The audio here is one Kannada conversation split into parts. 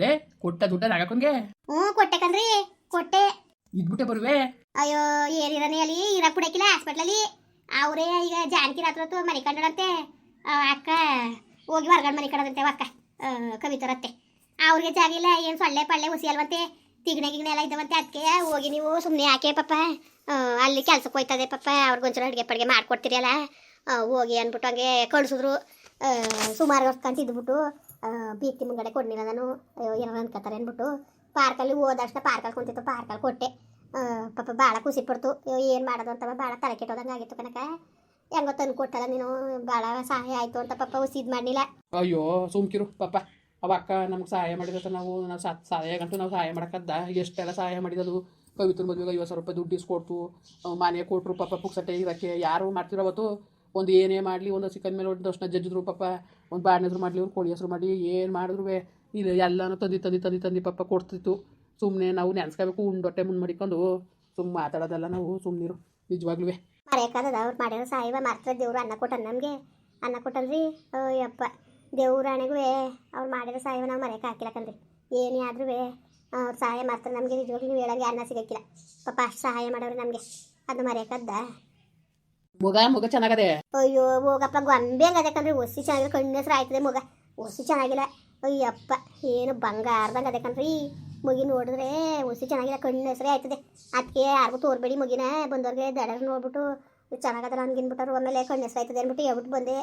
ಲೇ ಕೊಟ್ಟ ದುಡ್ಡ ನಾಗಕ್ಕನ್ಗೆ? ಹ್ಞೂ ಕೊಟ್ಟೆ ಕಣ್ರಿ ಕೊಟ್ಟೆ. ಇದ್ಬಿಟ್ಟೆ ಬರುವೆ? ಅಯ್ಯೋ ಏನಿರನೇ ಅಲ್ಲಿ? ಇರಕ್ ಬಿಡಕ್ಕಿಲ್ಲ ಹಾಸ್ಪಿಟ್ಲಲ್ಲಿ ಅವರೇ ಈಗ ಜಾನಕಿ ರಾತ್ರ ಹೊತ್ತು ಮನೆ ಕಂಡಳಂತೆ. ಅಕ್ಕ ಹೋಗಿ ಹೊರಗಡೆ ಮನೆ ಕಂಡದಂತೆ ಅಕ್ಕ ಕವಿತರತ್ತೆ ಅವ್ರಿಗೆ ಜಾಗ ಇಲ್ಲ ಏನು ಸೊಳ್ಳೆ ಪಳ್ಳೆ ಹುಸಿ ಅಲ್ವಂತೆ. ತಿಗಣೆ ಗಿಗಣೆ ಎಲ್ಲ ಇದ್ದವಂತೆ ಅದಕ್ಕೆ ಹೋಗಿ ನೀವು ಸುಮ್ಮನೆ ಯಾಕೆ ಪಾಪ? ಅಲ್ಲಿ ಕೆಲ್ಸಕ್ಕೆ ಹೋಯ್ತದೆ ಪಾಪ ಅವ್ರಿಗೊಂಚೂರು ಅಡುಗೆ ಪಡ್ಗೆ ಮಾಡ್ಕೊಡ್ತೀರಿ ಅಲ್ಲ? ಆ, ಹೋಗಿ ಅಂದ್ಬಿಟ್ಟು ಹಂಗೆ ಕಳಿಸಿದ್ರು. ಸುಮಾರು ವರ್ಷ ಬೀಕ್ತಿ ಮುಂಗಡೆ ಕೊಡ್ನಿಲ್ಲ ನಾನು. ಏನೋ ಅನ್ಕೋತಾರೆ ಅಂದ್ಬಿಟ್ಟು ಪಾರ್ಕಲ್ಲಿ ಹೋದಷ್ಟ ಪಾರ್ಕಲ್ಲಿ ಕುಂತಿತ್ತು ಪಾರ್ಕಲ್ಲಿ ಕೊಟ್ಟೆ. ಪಾಪ ಭಾಳ ಖುಷಿ ಪಡ್ತು. ಏನು ಮಾಡೋದು ಅಂತ ಭಾಳ ತಲೆ ಕೆಟ್ಟೋದಂಗೆ ಆಗಿತ್ತು ಕನಕ ಹೆಂಗೋ ತಂದು ಕೊಟ್ಟಲ್ಲ ನೀನು ಭಾಳ ಸಹಾಯ ಆಯಿತು ಅಂತ ಪಾಪ ಇದು ಮಾಡಲಿಲ್ಲ. ಅಯ್ಯೋ, ಸುಮ್ಕಿರು ಪಾಪ. ಅವ ಅಕ್ಕ ನಮ್ಗೆ ಸಹಾಯ ಮಾಡಿದ್ರೆ ನಾವು ನಾವು ಸಾ, ಸಹಾಯ ಗಂಟು ನಾವು ಸಹಾಯ ಮಾಡಕ್ಕದ್ದ ಎಷ್ಟೆಲ್ಲ ಸಹಾಯ ಮಾಡಿದದು. ಕವಿತ್ರ ಮದುವೆಗೆ ಐವತ್ತು ಸಾವಿರ ರೂಪಾಯಿ ದುಡ್ಡು ಇಸ್ಕೊಡ್ತು. ಮನೆ ಕೊಟ್ಟರು ಪಾಪ ಪುಕ್ಸಟ್ಟೆ ಇದಕ್ಕೆ ಯಾರು ಮಾಡ್ತಿರೋ ಅವತ್ತು. ಒಂದು ಏನೇ ಮಾಡಲಿ, ಒಂದು ಸಿಕ್ಕದ ಮೇಲೆ ಒಂದು ದರ್ಶನ ಜಜ್ಜಿದ್ರು ಪಾಪ. ಒಂದು ಬಾಡಿನ ಹೆಸರು ಮಾಡಲಿ, ಒಂದು ಕೋಳಿ ಹೆಸರು ಮಾಡಲಿ, ಏನು ಮಾಡಿದ್ರು ಇದು ಎಲ್ಲನೂ ತಂದು ತಂದು ತಂದು ತಂದು ಪಪ್ಪ ಕೊಡ್ತಿತ್ತು. ಸುಮ್ಮನೆ ನಾವು ನೆನ್ಸ್ಕೋಬೇಕು, ಉಂಡೊಟ್ಟೆ ಮುಂದೆ ಮಡಿಕೊಂಡು ಸುಮ್ಮನೆ ಮಾತಾಡೋದಲ್ಲ ನಾವು ಸುಮ್ಮನಿರು ನಿಜವಾಗ್ಲೂ ಮರೆಯಕ್ಕಾಗದ ಅವ್ರು ಮಾಡಿರೋ ಸಾಯಿವ ಮಾತ್ರ ದೇವ್ರು ಅನ್ನ ಕೊಟ್ಟನ್ ನಮಗೆ? ಅನ್ನ ಕೊಟ್ಟಲ್ರಿ ಯಪ್ಪ ದೇವ್ರ ಹಣೆಗೂ ಅವ್ರು ಮಾಡಿರೋ ಸಾಯಿವ ನಾವು ಮರೆಯಕ್ಕೆ ಹಾಕಿಲ್ಲ ಕಣ್ರಿ ಏನೇ ಆದ್ರೂ ಅವ್ರ ಸಹಾಯ ಮಾಡ್ತಾರೆ ನಮಗೆ ನಿಜವಾಗ್ಲೂ ನೀವು ಹೇಳಂಗೆ ಅನ್ನ ಸಿಗಕ್ಕಿಲ್ಲ. ಪಾಪ ಅಷ್ಟು ಸಹಾಯ ಮಾಡೋರು ನಮಗೆ. ಅದು ಮರೆಯಕ್ಕದ್ದ ಮಗ, ಮುಗ ಚೆನ್ನಾಗದೆ? ಅಯ್ಯೋ ಹೋಗಪ್ಪ ಗೊಂಬೆ ಹಂಗದೆ ಒಸಿ ಚೆನ್ನಾಗಿಲ್ಲ ಕಣ್ಣು ಹೆಸರು ಆಯ್ತದೆ ಮಗ. ಒಸಿ ಚೆನ್ನಾಗಿಲ್ಲ. ಅಯ್ಯಪ್ಪ, ಏನು ಬಂಗಾರದಂಗ ಅದೇ ಕಣ್ರಿ. ಮುಗಿ ನೋಡಿದ್ರೆ ಒಸಿ ಚೆನ್ನಾಗಿಲ್ಲ ಕಣ್ಣು ಹೆಸರೇ ಆಯ್ತದೆ. ಅದಕ್ಕೆ ಯಾರಿಗೂ ತೋರ್ಬೇಡಿ ಮುಗಿನ. ಬಂದವ್ರಿಗೆ ದಡ ನೋಡ್ಬಿಟ್ಟು ಚೆನ್ನಾಗದ ಅನ್ಗಿನ್ಬಿಟ್ಟರು ಆಮೇಲೆ ಕಣ್ಣು ಹೆಸರು ಆಯ್ತದೆ ಅಂದ್ಬಿಟ್ಟು ಹೇಳ್ಬಿಟ್ಟು ಬಂದೆ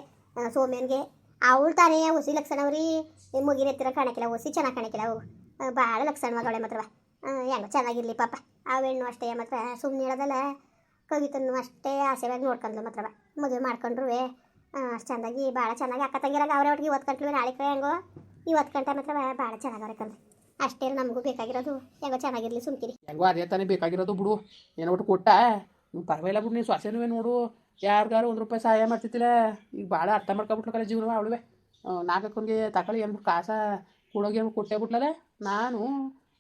ಸೋಮ್ಯನ್ಗೆ. ಅವಳು ತಾನೇ ಒಸಿ ಲಕ್ಷಣವ್ರಿ ಮುಗಿನ ಹತ್ತಿರ ಕಾಣಕ್ಕಿಲ್ಲ ಒಸಿ ಚೆನ್ನಾಗಿ ಕಾಣಕ್ಕಿಲ್ಲ ಅವು. ಭಾಳ ಲಕ್ಷಣವಾಗವಳೆ ಮಾತ್ರವ. ಹೆಂಗ ಚೆನ್ನಾಗಿರ್ಲಿ ಪಾಪ. ಆ, ಹೆಣ್ಣು ಅಷ್ಟೇ ಮಾತ್ರ. ಸುಮ್ಮನೆ ಹೇಳೋದಲ್ಲ. ಕವಿತನ್ನು ಅಷ್ಟೇ ಆಸೆವಾಗಿ ನೋಡ್ಕೊಂಡ್ಲು ಮಾತ್ರ ಮದುವೆ ಮಾಡ್ಕೊಂಡ್ರು ಅಷ್ಟು ಚೆನ್ನಾಗಿ ಭಾಳ ಚೆನ್ನಾಗಿ ಅಕ್ಕ ತಂಗಿರಾಗ ಅವರೇ ಒಟ್ಟಿಗೆ ನಾಳೆ ಕಡೆ ಹೆಂಗೋ? ಇವತ್ತು ಗಂಟೆ ಮಾತ್ರ ಭಾಳ ಚೆನ್ನಾಗವ್ರೆ ಕಣ್ರಿ ಅಷ್ಟೇ ನಮಗೂ ಬೇಕಾಗಿರೋದು. ಹೆಂಗೋ ಚೆನ್ನಾಗಿರಲಿ ಸುಮ್ಕಿರಿ. ಹೆಂಗೋ ಅದೇ ತಾನೇ ಬೇಕಾಗಿರೋದು ಬಿಡು. ಏನೋ ಒಟ್ಟು ಕೊಟ್ಟ? ನೀವು ಪರವಾಗಿಲ್ಲ ಬಿಡು, ನೀವು ಸ್ವಾಸೆನೂ ನೋಡು. ಯಾರಿಗಾರು ಒಂದು ರೂಪಾಯಿ ಸಹಾಯ ಮಾಡ್ತಿತ್ತಿಲ್ಲ ಈಗ ಭಾಳ ಅರ್ಥ ಮಾಡ್ಕೊಬಿಟ್ಲು ಕಲೆ ಜೀವನ ಅವಳುವೆ. ನಾಲ್ಕನಿಗೆ ತಗೊಳ್ಳಿ ಏನು ಕಾಸ ಕೊಡೋಗಿ ಏನು ಕೊಟ್ಟೆ ಬಿಟ್ಲಲ್ಲ ನಾನು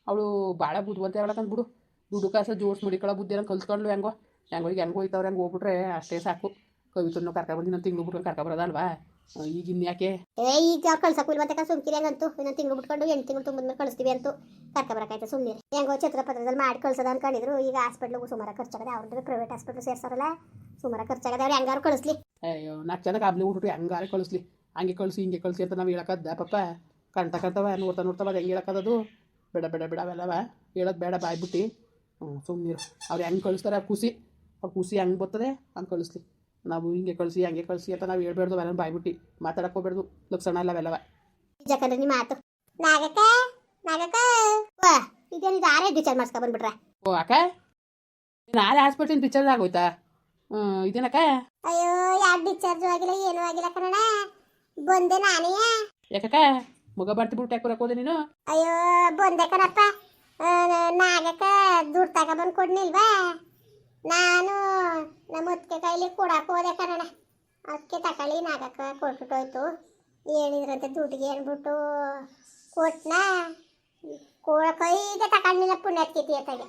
ಅವಳು ಭಾಳ ಬುದ್ಧಿವಂತ ಹೇಳಕ್ಕಂತ ಬಿಡು. ದುಡ್ಡು ಕಾಸ ಜೋಡ್ಸಿ ಮುಡಿಕೊಳ್ಳೋ ಬುದ್ಧಿ ಏನೋ ಕಲ್ತ್ಕೊಂಡ್ಲು ಹೆಂಗೋ. ಹೆಂಗೋ ಈಗ ಹೆಂಗೋ ಹೋಯ್ತವ್ರೆ ಹೆಂಗೆ ಹೋಗ್ಬಿಟ್ರೆ ಅಷ್ಟೇ ಸಾಕು ಕವಿತನ್ನು ಕರ್ಕೊಬಂದು ಇನ್ನೊಂದು ತಿಂಗಳು ಬಿಟ್ಕೊಂಡು ಕರ್ಕೊಬರೋದಲ್ವಾ ಈಗ ಇನ್ಯಾಕೆ ಏ ಈಗ ಕಳ್ಸಕ್ಕಿಲ್ಲ ಮತ್ತೆ ಸುಮ್ಕಿರಿ ಹೆಂಗಂತೂ ಇನ್ನೊಂದು ತಿಂಗಳು ಬಿಟ್ಕೊಂಡು ಎಂಟು ತಿಂಗಳು ತುಂಬಿದ್ಮೇಲೆ ಕಳಿಸ್ತೀವಿ ಅಂತೂ ಕರ್ಕೊಬರಕಾಯ್ತು ಸುಮ್ಮನೆ ಹೆಂಗೋ ಛತ್ರಪತ್ರದಲ್ಲಿ ಮಾಡಿ ಕಳ್ಸೋದ ಅನ್ಕೊಂಡಿದ್ರು ಈಗ ಹಾಸ್ಪಿಟ್ಲಿಗೂ ಸುಮಾರು ಖರ್ಚಾಗದೆ ಅವ್ರದ್ದು ಪ್ರೈವೇಟ್ ಹಾಸ್ಪಿಟ್ಲ್ ಸೇರ್ಸಾರಲ್ಲ ಸುಮಾರು ಖರ್ಚಾಗದೆ ಅವ್ರು ಹೆಂಗಾರು ಕಳಿಸ್ಲಿ ಅಯ್ಯೋ ನಾಲ್ಕು ಜನ ಕಾಬ್ಲಿ ಬಿಟ್ಬಿಟ್ಟು ಹೆಂಗಾರು ಕಳಿಸ್ಲಿ ಹಂಗೆ ಕಳಿಸಿ ಹಿಂಗೆ ಕಳಿಸಿ ಅಂತ ನಾವು ಹೇಳಕ್ಕದ್ದ ಪಪ್ಪ ಕಂಟ ಕಂಟವ ನೋಡ್ತಾ ನೋಡ್ತಾವ ಅದು ಹೆಂಗೆ ಹೇಳಕ್ಕದದು ಬೇಡ ಬೇಡ ಬೇಡ ಅವೆಲ್ಲವ ಹೇಳೋದು ಬೇಡ ಬಾಯ್ಬಿಟ್ಟು ಹ್ಞೂ ಸುಮ್ಮನಿರು ಅವ್ರು ಹೆಂಗೆ ಕಳಿಸ್ತಾರೆ ಖುಷಿ ಅವ್ರು ಖುಷಿ ಹಂಗೆ ಬರ್ತದೆ ಹಂಗೆ ಕಳಿಸ್ಲಿ. ನಾವು ಹಿಂಗೆ ಕಳಿಸಿ ಹಂಗೆ ಕಳಿಸಿ ಅಂತ ನಾವು ಹೇಳ್ಬೇಡ್ದು ಅವೆಲ್ಲ ಬಾಯ್ಬಿಟ್ಟು ಮಾತಾಡಕ್ಕೆ ಹೋಗ್ಬೇಡ್ದು ಲಕ್ಷಣ ಇಲ್ಲ ಅವೆಲ್ಲವ. ನಿಜಕ್ಕಂದ್ರೆ ನಿಮ್ಮ ಮಾತು. ನಾಗಕ್ಕ ನಾಗಕ್ಕ. ವಾ ಇದೇನಿದು ಆರೇ ಡಿಚಾರ್ಜ್ ಮಾಡ್ಸ್ಕೊ ಬಂದ್ಬಿಟ್ರೆ? ಓ ಅಕ್ಕ? ನಾಳೆ ಹಾಸ್ಪಿಟ್ಲಿನ ಪಿಕ್ಚರ್ ಆಗೋಯ್ತಾ? ಇದೇನಕ್ಕ? ಅಯ್ಯೋ ಯಾರು ಡಿಸ್ಚಾರ್ಜ್ ಆಗಿಲ್ಲ ಏನೂ ಆಗಿಲ್ಲ ಕನ್ನಡ ಬಂದೆ ನಾನೇ. ಯಾಕಕ್ಕ? ಮಗ ಬರ್ತಿ ಬಿಟ್ಟು ಯಾಕೆ ಹೋದೆ ನೀನು? ಅಯ್ಯೋ ಬಂದೆ ಕಣಪ್ಪ. ನಾಗಕ್ಕ ದುಡ್ಡು ತಗೊಬಂದು ಕೊಡ್ನಿಲ್ವಾ ನಾನು ನಮ್ಮ ಹೊತ್ತಿಗೆ ಕೈಲಿ ಕೊಡಕ್ಕೆ ಹೋದೆ ಕಣಣ ಅದಕ್ಕೆ ತಕೊಳ್ಳಿ ನಾಗಕ್ಕ ಕೊಟ್ಬಿಟ್ಟು ಹೋಯ್ತು. ಹೇಳಿದ್ರಂತೆ ದುಡ್ಡಿಗೆ ಅಂದ್ಬಿಟ್ಟು, ಕೊಟ್ನ? ಕೊಡ ಕೈಗೆ ತಗೊಂಡಿಲ್ಲ ಪುಣ್ಯತ್ಕಿತಿ ಅತ್ತಾಗೆ.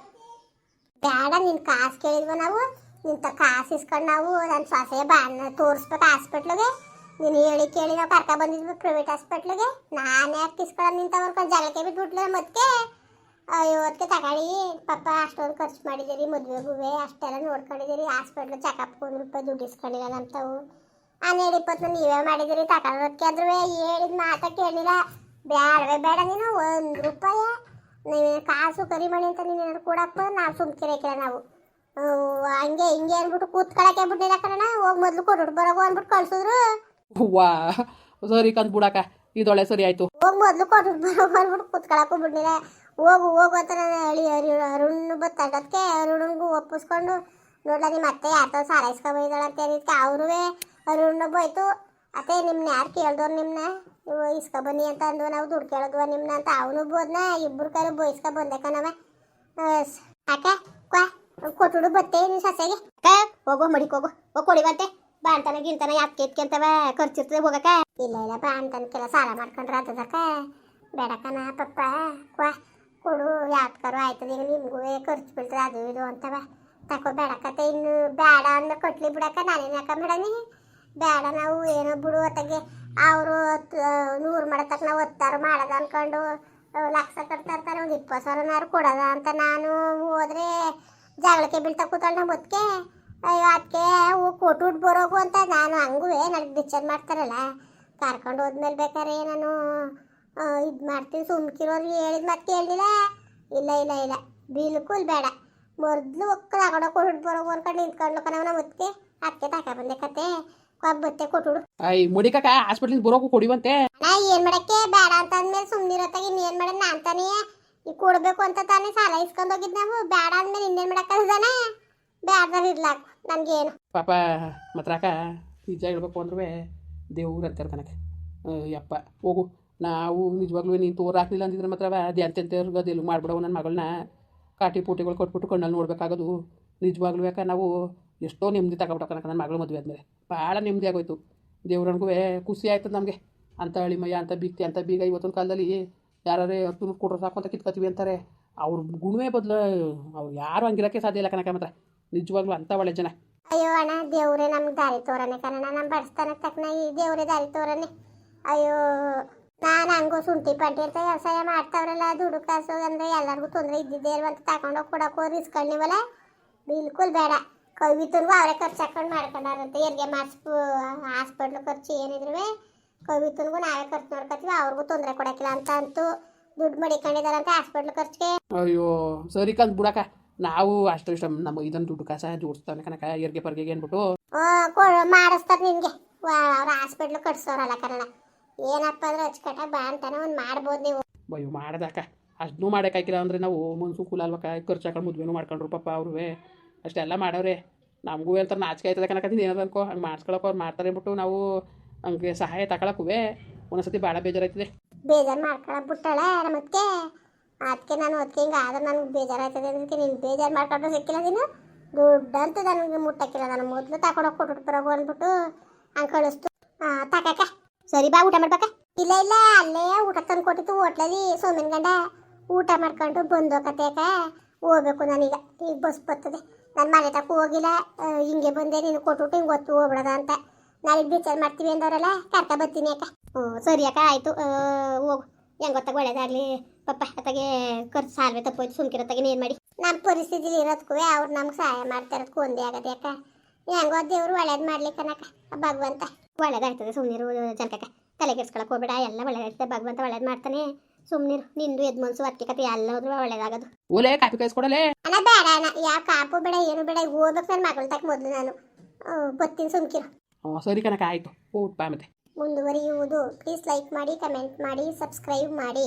ಬೇಡ ನಿನ್ನ ಕಾಸು ಕೇಳಿದ್ವ ನಾವು. ನಿಂತ ಕಾಸು ಇಸ್ಕೊಂಡು ನಾವು ನನ್ನ ಸೊಸೆ ಬಾಣ ತೋರಿಸ್ಬೇಕು ಹಾಸ್ಪಿಟ್ಲಿಗೆ. ನೀನು ಹೇಳಿ ಕೇಳಿ ನಾವು ಕರ್ಕ ಬಂದಿದ್ವಿ ಪ್ರೈವೇಟ್ ಹಾಸ್ಪಿಟ್ಲಿಗೆ ನಾನು ಯಾಕೆ ಇಸ್ಕೊಳ್ಳೋ ನಿಂತ ಜಾಗಕ್ಕೆ ಜಗಳಕ್ಕೆ ಬಿಟ್ಬಿಟ್ಲ ಮತ್ತೆ ಅಯ್ಯೋ ಅದಕ್ಕೆ ತಗೊಳ್ಳಿ. ಪಾಪ ಅಷ್ಟೊಂದು ಖರ್ಚು ಮಾಡಿದ್ದೀರಿ ಮದುವೆಗೂ ಅಷ್ಟೆಲ್ಲ ನೋಡ್ಕೊಂಡಿದ್ದೀರಿ. ಹಾಸ್ಪಿಟ್ಲ್ ಚೆಕಪ್ಗೆ ಒಂದು ರೂಪಾಯಿ ದುಡ್ಡು ಇಸ್ಕೊಂಡಿಲ್ಲ ನಮ್ತಾವು ಹನ್ನೆರಡು ಇಪ್ಪತ್ತು ನೀವೇ ಮಾಡಿದಿರಿ ತಗೊಳೋದಕ್ಕೆ ಆದ್ರೂ ಹೇಳಿದ ಮಾತ ಕೇಳಿಲ್ಲ. ಬೇಡವೇ ಬೇಡ ನೀನು ಒಂದು ರೂಪಾಯಿ. ನೀವೇನು ಕಾಸು ಕರಿಮಣಿ ಅಂತ ನೀನು ಏನಾದ್ರು ಕೊಡಪ್ಪ ನಾವು ಸುಮ್ಕಿರಕ್ಕಿಲ್ಲ ನಾವು. ಹಂಗೆ ಹಿಂಗೆ ಅಂದ್ಬಿಟ್ಟು ಕೂತ್ಕೊಳಕ್ಕೆ ಬಿಟ್ಟಿಲ್ಲ ಕಣ ಹೋಗಿ ಮೊದಲು ಕೊಟ್ಟು ಬರೋಗು ಅಂದ್ಬಿಟ್ಟು ಕಳ್ಸಿದ್ರು. ವಾ ಸರಿ ಕಂದ್ ಬಿಡಕ್ಕ ಇದೊಳ್ಳೆ ಸರಿ ಆಯ್ತು. ಹೋಗಿ ಮೊದಲು ಕೊಟ್ಟು ಬರೋಗು ಅಂದ್ಬಿಟ್ಟು ಕೂತ್ಕೊಳಕ್ಕೂ ಬಿಡ್ಲಿಲ್ಲ. ಹೋಗು ಹೋಗು ಅಂತ ಹೇಳಿ ಅರಿ- ಅರುಣ್ ಬತ್ತಾಡೋದಕ್ಕೆ ಅರುಣ್ಗೂ ಒಪ್ಪಿಸ್ಕೊಂಡು, ನೋಡ್ಲ ನಿಮ್ಮ ಅತ್ತೆ ಯಾರ್ತೋ ಸಾರೈಸ್ಕೊಬೈದಾಳ ಅಂತ ಹೇಳಿದ್ಕೆ ಅವ್ರೂ ಅರುಣ್ನ ಬೋಯ್ತು. ಅತ್ತೆ ನಿಮ್ಮನ್ನ ಯಾರು ಕೇಳ್ದವ್ರು ನಿಮ್ಮನ್ನ ನೀವು ಇಸ್ಕೊ ಬನ್ನಿ ಅಂತ ಅಂದ್ವ ನಾವು ದುಡ್ಡು ಕೇಳಿದ್ವ ನಿಮ್ಮನ್ನ ಅಂತ ಅವನು ಬೋದ್ನ ಇಬ್ಬರು ಕೈ ಬೋಯಿಸ್ಕೊ ಬಂದೆ ಕಣವ ಕ್ವಾ? ಕೊಟ್ಟುಡು ಬತ್ತೆ, ನೀನು ಸಸೆಗೆ ಅಕ್ಕ, ಹೋಗು ಮಡಿಕ್ ಹೋಗು. ಹೋಗಿ ಕೊಡಿವಂತೆ ಬಾಣ್ತನ ಗಿಂತನ ಯಾಕೆ ಎತ್ಕೊಂತವ ಖರ್ಚಿರ್ತದೆ ಹೋಗಕ ಇಲ್ಲ ಇಲ್ಲ ಬಾಣ್ತನಕ್ಕೆಲ್ಲ ಸಾಲ ಮಾಡ್ಕೊಂಡ್ರೆ ಅದಕ್ಕ ಬೇಡಕ್ಕನ ಪಪ್ಪ. ಕ್ವಾ? ಕೊಡು, ಯಾತ್ಕರು ಆಯ್ತದ, ಈಗ ನಿಮಗೂ ಖರ್ಚು ಬೀಳ್ತದೆ, ಅದು ಇದು ಅಂತವ ತಕೋ ಬೇಡಕತ್ತೆ ಇನ್ನು ಬೇಡ ಅಂದ ಕೊಟ್ಲಿ ಬಿಡಕ್ಕ, ನಾನೇನು ಯಾಕ ಬಿಡನಿ ಬೇಡ ನಾವು ಏನೋ ಬಿಡು ಅತ್ತಗೆ. ಅವರು ನೂರು ಮಾಡತಕ್ಕ ನಾವು ಒತ್ತಾರು ಮಾಡೋದು ಅನ್ಕೊಂಡು ಲಕ್ಷ ಕಟ್ತಾ ಇರ್ತಾರೆ, ಒಂದು ಇಪ್ಪತ್ತು ಸಾವಿರನಾರು ಕೊಡೋದ ಅಂತ ನಾನು ಹೋದ್ರೆ ಜಗಳಕ್ಕೆ ಬೀಳ್ತಾ ನಮ್ಮ ಮುದ್ಕೆ ಅಯ್ಯೋ ಅದಕ್ಕೆ ಕೊಟ್ಟು ಬರೋಗು ಅಂತ ನಾನು ಹಂಗೂ ನನಗೆ ಡಿಸ್ಚಾರ್ಜ್ ಮಾಡ್ತಾರಲ್ಲ. ಕರ್ಕೊಂಡು ಹೋದ್ಮೇಲೆ ಬೇಕಾದ್ರೆ ನಾನು ಇದು ಮಾಡ್ತೀನಿ ಸುಮ್ಕಿರೋರು ಹೇಳಿದ ಮತ್ತೆ ಕೇಳಿಲ್ಲ ಇಲ್ಲ ಇಲ್ಲ ಇಲ್ಲ. ಬಿಲ್ಕುಲ್ ಬೇಡ. ಮೊದಲು ಒಕ್ಕಲು ಆಕಡೆ ಕೊಟ್ಟು ಬರೋ ಅನ್ಕೊಂಡು ನಿಂತ್ಕೊಂಡು ನಮ್ಮ ಮತ್ತೆ ಅಕ್ಕೆ ತಾಕ ಬಂದೆ ಕತೆ. ಕೊಬ್ಬತ್ತೆ ಕೊಟ್ಟು ಮುಡಿ ಕಾಕ ಹಾಸ್ಪಿಟ್ಲಿಂದ ಬರೋಕು ಕೊಡಿವಂತೆ. ನಾ ಏನು ಮಾಡಕ್ಕೆ? ಬೇಡ ಅಂತ ಅಂದ್ಮೇಲೆ ಸುಮ್ನಿರತ್ತಾಗ ಇನ್ನೇನು ಮಾಡೋಣ ತಾನೇ. ಈಗ ಕೊಡ್ಬೇಕು ಅಂತ ತಾನೇ ಸಾಲ ಇಸ್ಕೊಂಡು ಹೋಗಿದ್ದು ನಾವು. ಬೇಡ ಅಂದ್ಮೇಲೆ ಇನ್ನೇನು ಮಾಡಕ್ಕಲ್ದಾನೆ ಬೇಡ ಇರ್ಲಾಕ. ನನಗೇನು. ಪಾಪ ಮಾತ್ರಕ್ಕ ನಿಜ ಹೇಳ್ಬೇಕು ಅಂದ್ರೂ ದೇವ್ರು ಅಂತಾರೆ ಕನಕ ಯಪ್ಪ ಹೋಗು. ನಾವು ನಿಜವಾಗ್ಲೂ ನೀನು ತೋರು ಹಾಕ್ಲಿಲ್ಲ ಅಂದಿದ್ರೆ ಮಾತ್ರ ಅದು ಎಂತೆಂಥವ್ರಿಗೆ ಅದೆಲ್ಲ ಮಾಡ್ಬಿಡವು ನನ್ನ ಮಗಳನ್ನ ಕಾಟಿ ಪೂಟಿಗಳು ಕೊಟ್ಬಿಟ್ಟು ಕಣ್ಣಲ್ಲಿ ನೋಡ್ಬೇಕಾಗೋದು. ನಿಜವಾಗ್ಲೂ ಯಾಕೆ ನಾವು ಎಷ್ಟೋ ನೆಮ್ಮದಿ ತಗೊಬಿಟ್ಟು ಕನಕ ನನ್ನ ಮಗಳು ಮದುವೆ ಆದಮೇಲೆ. ಭಾಳ ನೆಮ್ಮದಿ ಆಗೋಯ್ತು. ದೇವ್ರನ್ಗೂ ಖುಷಿ ಆಯ್ತದ ನಮಗೆ. ಅಂತ ಅಳಿಮಯ್ಯ, ಅಂತ ಬೀಗ್ತಿ ಅಂತ ಬೀಗ ಇವತ್ತೊಂದು ಕಾಲದಲ್ಲಿ ಯಾರೇ ಹತ್ತು ನೂರು ಕೊಟ್ರು ಸಾಕು ಅಂತ ಕಿತ್ಕೊತೀವಿ ಅಂತಾರೆ. ಅವ್ರ ಗುಣವೇ ಬದಲು, ಅವ್ರು ಯಾರು ಹಂಗಿರೋಕ್ಕೆ ಸಾಧ್ಯ ಇಲ್ಲ ಕನಕ ಮಾತ್ರ. ನಿಜವಾಗ್ಲೂ ಅಂತ ಒಳ್ಳೆ ಜನ. ಅಯ್ಯೋ ಅಣ್ಣ, ದೇವ್ರೆ ನಮ್ಗೆ ದಾರಿ ತೋರನೆ ಕಣ ನಮ್ಮ ಬಡಿಸ್ತಾನೆ ತಕ್ಕನ ಈ ದೇವ್ರೆ ದಾರಿ ತೋರನೆ. ಅಯ್ಯೋ. ನಾನು ಹಂಗೋ ಶುಂಠಿ ಪಂಟಿ ಅಂತ ವ್ಯವಸಾಯ ಮಾಡ್ತಾವ್ರಲ್ಲ ದುಡ್ಡು ಕಾಸು ಅಂದ್ರೆ ಎಲ್ಲರಿಗೂ ತೊಂದರೆ ಇದ್ದಿದ್ದೇ ಇಲ್ವಂತ ತಗೊಂಡೋಗಿ ಕೊಡಕ್ಕೆ ರಿಸ್ಕ್ ಇಸ್ಕೊಂಡಿವಲ್ಲ ಬಿಲ್ಕುಲ್ ಬೇಡ. ಕವಿತನ್ಗೂ ಅವರೇ ಖರ್ಚು ಹಾಕೊಂಡು ಮಾಡ್ಕೊಂಡಾರಂತೆ ಹೆರಿಗೆ ಮಾಡಿಸ್ಬು ಹಾಸ್ಪಿಟ್ಲ್ ಖರ್ಚು ಏನಿದ್ರು ಕವಿತನ್ಗೂ ನಾವೇ ಖರ್ಚು ನೋಡ್ಕೊತೀವಿ ಅವ್ರಿಗೂ ತೊಂದರೆ ಕೊಡಕ್ಕಿಲ್ಲ ಅಂತ ಅಂತೂ. ದುಡ್ಡು ಮಡಿಕೊಂಡಿದಾರಂತೆ ಹಾಸ್ಪಿಟ್ಲ್ ಖರ್ಚಿಗೆ. ಅಯ್ಯೋ ಸರಿ ಕಂದ್ ಬಿಡಕ್ಕ. ನಾವು ಅಷ್ಟು ಇಷ್ಟ ನಮ್ಮ ಇದನ್ನು ದುಡ್ಡು ಕಾಸ ಜೋಡಿಸ್ತಾವೆ ಕನಕ ಎರ್ಗೆ ಪರ್ಗೆಗೆ ಅಂದ್ಬಿಟ್ಟು ಮಾಡಿಸ್ತಾರೆ ನಿಮಗೆ. ಅವ್ರ ಹಾಸ್ಪಿಟ್ಲ್ ಕಟ್ಸೋರಲ್ಲ ಕನ್ನಡ ಏನಪ್ಪ ಅಂದ್ರೆ ಅಚ್ಚುಕಟ್ಟಾಗಿ ಬಾ ಅಂತಾನೆ ಒಂದು ಮಾಡ್ಬೋದು ನೀವು. ಅಯ್ಯೋ ಮಾಡ್ದಕ್ಕ? ಅಷ್ಟನ್ನೂ ಮಾಡೋಕ್ಕಾಗಿಲ್ಲ ಅಂದರೆ ನಾವು ಮನ್ಸು ಕೂಲ ಅಲ್ವಕ್ಕ? ಖರ್ಚು ಹಾಕೊಂಡು ಮದುವೆನೂ ಮಾಡ್ಕೊಂಡ್ರು ಪಾಪ ಅವ್ರು ಅಷ್ಟೆಲ್ಲ ಮಾಡವ್ರೆ. ನಮಗೂ ಹೇಳ್ತಾರೆ ನಾಚಿಕೆ ಆಯ್ತದ ಕನಕತ್ತೀನಿ ಏನದ ಅನ್ಕೋ? ಹಂಗೆ ಮಾಡ್ಸ್ಕೊಳಕ್ಕೆ ಅವ್ರು ಮಾಡ್ತಾರೆ ಅಂದ್ಬಿಟ್ಟು ನಾವು ಹಂಗೆ ಸಹಾಯ ತಗೊಳಕ್ಕೂ ಒಂದೊಂದ್ಸತಿ ಭಾಳ ಬೇಜಾರಾಯ್ತದೆ. ಬೇಜಾರು ಮಾಡ್ಕೊಳಕ್ ಬಿಟ್ಟಾಳೆ ಮತ್ತೆ ಅದಕ್ಕೆ ನಾನು ಅದಕ್ಕೆ ಹಿಂಗೆ ಆದ್ರೆ ನನಗೆ ಬೇಜಾರಾಯ್ತದೆ ಅದಕ್ಕೆ ನೀನು ಬೇಜಾರು ಮಾಡ್ಕೊಂಡ್ರೆ ಸಿಕ್ಕಿಲ್ಲ ನೀನು? ದುಡ್ಡಂತೂ ನನಗೆ ಮುಟ್ಟಕ್ಕಿಲ್ಲ. ನಾನು ಮೊದಲು ತಗೊಂಡೋಗಿ ಕೊಟ್ಬಿಟ್ಟು ಬರೋಗು ಅಂದ್ಬಿಟ್ಟು ಹಂಗೆ ಕಳಿಸ್ತು. ಹಾಂ ತಕಾಕ ಸರಿ ಬಾ ಊಟ ಮಾಡ್ಬೇಕ. ಇಲ್ಲ ಇಲ್ಲ, ಅಲ್ಲೇ ಊಟ ತಂದು ಕೊಟ್ಟಿತ್ತು ಹೋಟ್ಲಲ್ಲಿ ಸೋಮಿನ ಗಂಡ. ಊಟ ಮಾಡ್ಕೊಂಡು ಬಂದು ಅಕ್ಕ. ಹೋಗ್ಬೇಕು ನಾನೀಗ. ಈಗ ಬಸ್ ಬರ್ತದೆ. ನಾನು ಮನೆ ತಕ್ಕ ಹೋಗಿಲ್ಲ. ಹಿಂಗೆ ಬಂದೆ, ನೀನು ಕೊಟ್ಬಿಟ್ಟು ಹಿಂಗೆ ಒತ್ತು ಹೋಗ್ಬಿಡದ ಅಂತ. ನಾಳೆ ಡಿಸ್ಚಾರ್ಜ್ ಮಾಡ್ತೀವಿ ಅಂದವರಲ್ಲ, ಕರ್ಕ ಬರ್ತೀನಿ ಅಕ್ಕ. ಹ್ಞೂ, ಸರಿ ಅಕ್ಕ, ಆಯಿತು. ಹೋಗು. ಹೆಂಗೆ ಗೊತ್ತಾಗ ಒಳ್ಳೇದಾಗಲಿ. ಪಪ್ಪ, ಅತ್ತಾಗೆ ಖರ್ಚು ಸಾಲ್ವೆ ತಪ್ಪೋಯ್ತು ಸುಮ್ಕಿರತ್ತಾಗೆ ಏನು ಮಾಡಿ. ನಮ್ಮ ಪರಿಸ್ಥಿತಿಲಿ ಇರೋದಕ್ಕೂ ಅವ್ರು ನಮ್ಗೆ ಸಹಾಯ ಮಾಡ್ತಾ ಇರೋದಕ್ಕೂ ಒಂದೇ ಆಗದೆ ಅಕ್ಕ. ಹೆಂಗೋ ದೇವ್ರು ಒಳ್ಳೇದು ಮಾಡ್ಲಿಕ್ಕನಕ ಭಗವಂತ. ಒಳ್ಳೇದಾಯ್ತದೆ ಸುಮ್ಮನಿರು ಜನಕ್ಕೆ ತಲೆ ಕೆಡ್ಸ್ಕೊಳಕ್ಕೆ ಹೋಗ್ಬೇಡ ಎಲ್ಲ ಒಳ್ಳೇದಾಯ್ತದೆ ಭಗವಂತ ಒಳ್ಳೇದು ಮಾಡ್ತಾನೆ. ಸುಮ್ಮನಿರು ನಿಂದು ಎದ್ ಮನ್ಸು ಅತ್ತಿ ಕತೆ ಎಲ್ಲೋದ್ರೂ ಒಳ್ಳೇದಾಗದು. ಓಲೆ ಕಾಪಿ ಕಾಯಿಸ್ಕೊಡಲೇ ಅಣ್ಣ ಬೇಡ ಅಣ್ಣ. ಯಾವ ಕಾಪು ಬೇಡ ಏನು ಬೇಡ ಓದಕ್ ನಾನು ನನ್ನ ಮಗಳ ತಕ್ಕ ಮೊದಲು ನಾನು. ಗೊತ್ತಿನ ಸುಮ್ಕಿರು. ಸರಿ ಕನಕ ಆಯ್ತು. ಊಟ ಬಾ ಮತ್ತೆ. ಮುಂದುವರಿಯುವುದು. ಪ್ಲೀಸ್ ಲೈಕ್ ಮಾಡಿ ಕಮೆಂಟ್ ಮಾಡಿ ಸಬ್ಸ್ಕ್ರೈಬ್ ಮಾಡಿ.